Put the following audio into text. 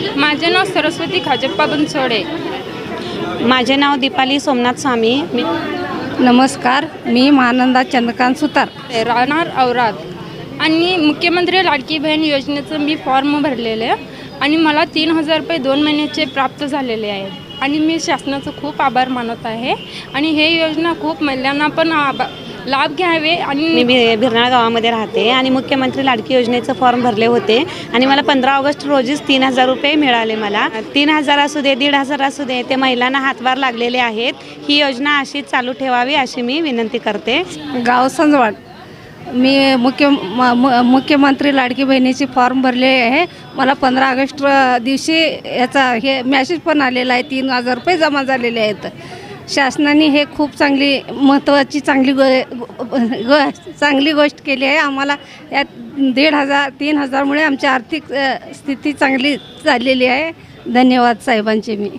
माझे नाव सरस्वती खाजप्पा बनसोडे. माझे नाव दीपाली सोमनाथ स्वामी. मी नमस्कार मी महानंदा चंद्रकांत सुतार. राहणार औराद आणि मुख्यमंत्री लाडकी बहीण योजनेचं मी फॉर्म भरलेलं आहे. आणि मला तीन हजार रुपये दोन महिन्याचे प्राप्त झालेले आहेत. आणि मी शासनाचं खूप आभार मानत आहे. आणि हे योजना खूप महिलांना पण आबा लाभ घ्यावे मी आणि बि बिरनाळ गावामध्ये राहते आणि मुख्यमंत्री लाडकी योजनेचं फॉर्म भरले होते आणि मला पंधरा ऑगस्ट रोजीच तीन हजार रुपये मिळाले मला. तीन हजार असू दे दीड हजार असू दे ते महिलांना हातभार लागलेले आहेत. ही योजना अशीच चालू ठेवावी अशी मी विनंती करते. गाव संजवाड. मी मुख्य म- म- मुख्यमंत्री लाडकी बहिणीची फॉर्म भरले आहे. मला पंधरा ऑगस्ट दिवशी याचा हे मॅसेज पण आलेला आहे. तीन हजार रुपये जमा झालेले आहेत. शासनाने हे खूप चांगली महत्त्वाची चांगली गो गो चांगली गोष्ट केली आहे. आम्हाला या दीड हजार तीन हजारमुळे आमची आर्थिक स्थिती चांगली चाललेली आहे. धन्यवाद साहेबांचे मी.